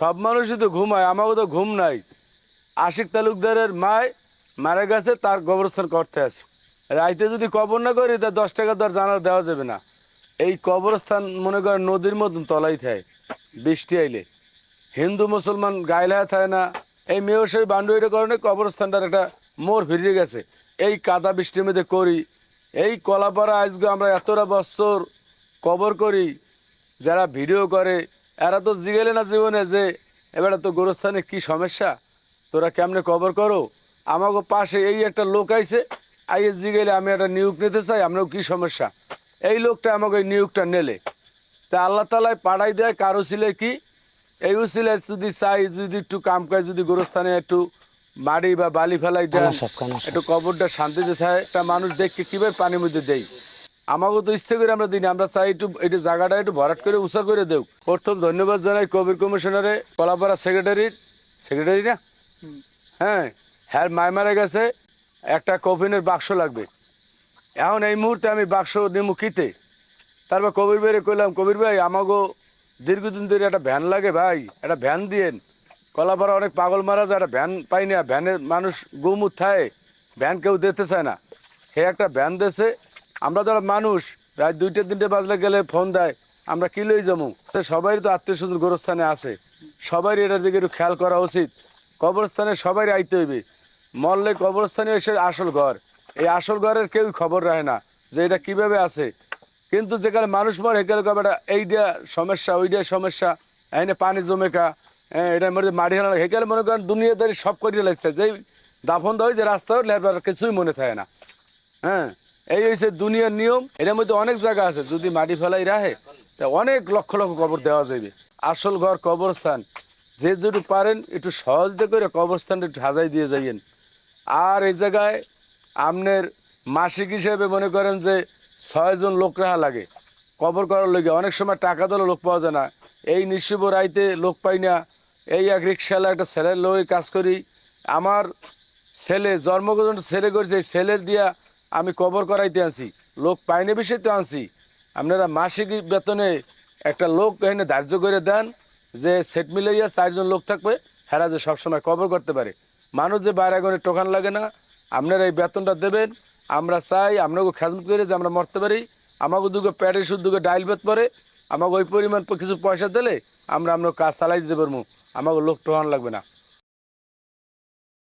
সব মানুষই তো ঘুমায় আমাকে তো ঘুম নাই। আশিক তালুকদারের মায় মারা গেছে, তার কবরস্থান করতে আছে। রাইতে যদি কবর না করি, তা দশ টাকা দর জানা দেওয়া যাবে না। এই কবরস্থান মনে করেন নদীর মতন তলাই থাকে, বৃষ্টি আইলে। হিন্দু, মুসলমান গাইলা থাকে না। এই মেয়সাই বান্ডুইটার কারণে কবরস্থানটার একটা মোড় ফিরিয়ে গেছে। এই কাদা বৃষ্টির মধ্যে করি। এই কলাপাড়া আজকে আমরা এতটা বছর কবর করি, যারা ভিডিও করে এরা তো জিগেলে না জীবনে যে এবারে তো গোরস্থানে কি সমস্যা? তোরা কেমনে কবর করো? আমাকে পাশে এই একটা লোক আইছে আইয়ে জিগেলে আমি একটা নিয়োগ নিতে চাই আপনার কি সমস্যা? এই লোকটা আমাকে এই নিয়োগটা নেলে। তা আল্লাহ তালায় পাড়াই দেয় কারও ছিলে কি? এই উচিলে যদি চাই যদি একটু কাম কাজ যদি গোরস্থানে একটু মাড়ি বা বালি ফেলাই দেয়। একটু কবরটা শান্তিতে থাকে একটা মানুষ দেখকে কীভাবে পানির মধ্যে দেই আমাকে তো ইচ্ছে করে আমরা দিই না আমরা চাই একটু এটা জায়গাটা একটু ভরাট করে উঁচা করে দেও প্রথম ধন্যবাদ জানাই কবির কমিশনারে কলাপাড়া সেক্রেটারির সেক্রেটারি না? হ্যাঁ হ্যাঁ মায় মারা গেছে। একটা কফিনের বাক্স লাগবে। এখন এই মুহূর্তে আমি বাক্স নিমু কিতে? তারপর কবির ভাইরে কইলাম কবির ভাই আমাগো দীর্ঘদিন ধরে একটা ভ্যান লাগে ভাই একটা ভ্যান দিয়েন। কলাপাড়া অনেক পাগল মারা যায় একটা ভ্যান পাই না। ভ্যানের মানুষ গুমুত থাকে ভ্যান কেউ দিতে চায় না। সে একটা ভ্যান দেছে আমরা যারা মানুষ, রাত দুইটা, তিনটে বাজলে গেলে ফোন দেয়, আমরা কি লই যাব? সবাই তো আত্মীয় স্বজন গোরস্থানে আছে, সবাই এটার দিকে একটু খেয়াল করা উচিত। কবরস্থানে সবাই আইতে হইবে। মরলে কবরস্থানে এসে আসল ঘর। এই আসল ঘরের কেউ খবর রাখে না যে এটা কীভাবে আছে। কিন্তু যেখানে মানুষ মরে, সেখানে কবে এটা এইটা সমস্যা ওই ওইটা সমস্যা, এখানে পানি জমেকা হ্যাঁ এটার মধ্যে মাটি হানা সেখানে মনে করেন দুনিয়াদারি সব করিয়ে লাগছে যেই দাফন দেওয়া যে রাস্তা উঠলে এবার কিছুই মনে থাকে না। হ্যাঁ এই হয়েছে দুনিয়ার নিয়ম। এটার মধ্যে অনেক জায়গা আছে, যদি মাটি ফেলাই রাখে, তা অনেক লক্ষ লক্ষ কবর দেওয়া যাবে আসল ঘর কবরস্থান। যে যদি পারেন, একটু সহজতে করে কবরস্থানটা একটু সাজাই দিয়ে যাইয়েন। আর এই জায়গায় আপনার মাসিক হিসেবে মনে করেন যে ছয়জন লোক রাখা লাগে। কবর করার লোকে অনেক সময় টাকা দিলেও লোক পাওয়া যায় না। এই নিশ্চিব রাইতে লোক পাই না। এই এক রিক্সাওয়ালা একটা ছেলের লোকে কাজ করি। আমার ছেলে, জন্মগ্রহণ ছেলে করছে ছেলের দিয়া আমি কবর করাইতে আনছি। লোক পাইনি বিষয় তো আনছি। আপনারা মাসিক বেতনে একটা লোক এখানে ধার্য করে দেন যে সেট মিলাইয়া চারজন লোক থাকবে, হেরা যে সবসময় কবর করতে পারে। মানুষ যে বাইরে আগুনে টোকান লাগে না, আপনারা এই বেতনটা দেবেন। আমরা চাই আপনাকে খেজমত করে যে আমরা মরতে পারি। আমাকে দুটো প্যাডে শুধু ডাইল বেত পরে আমাকে ওই পরিমাণ কিছু পয়সা দিলে আমরা আপনার কাজ চালাই দিতে পারব। আমাকে লোক টোকান লাগবে না।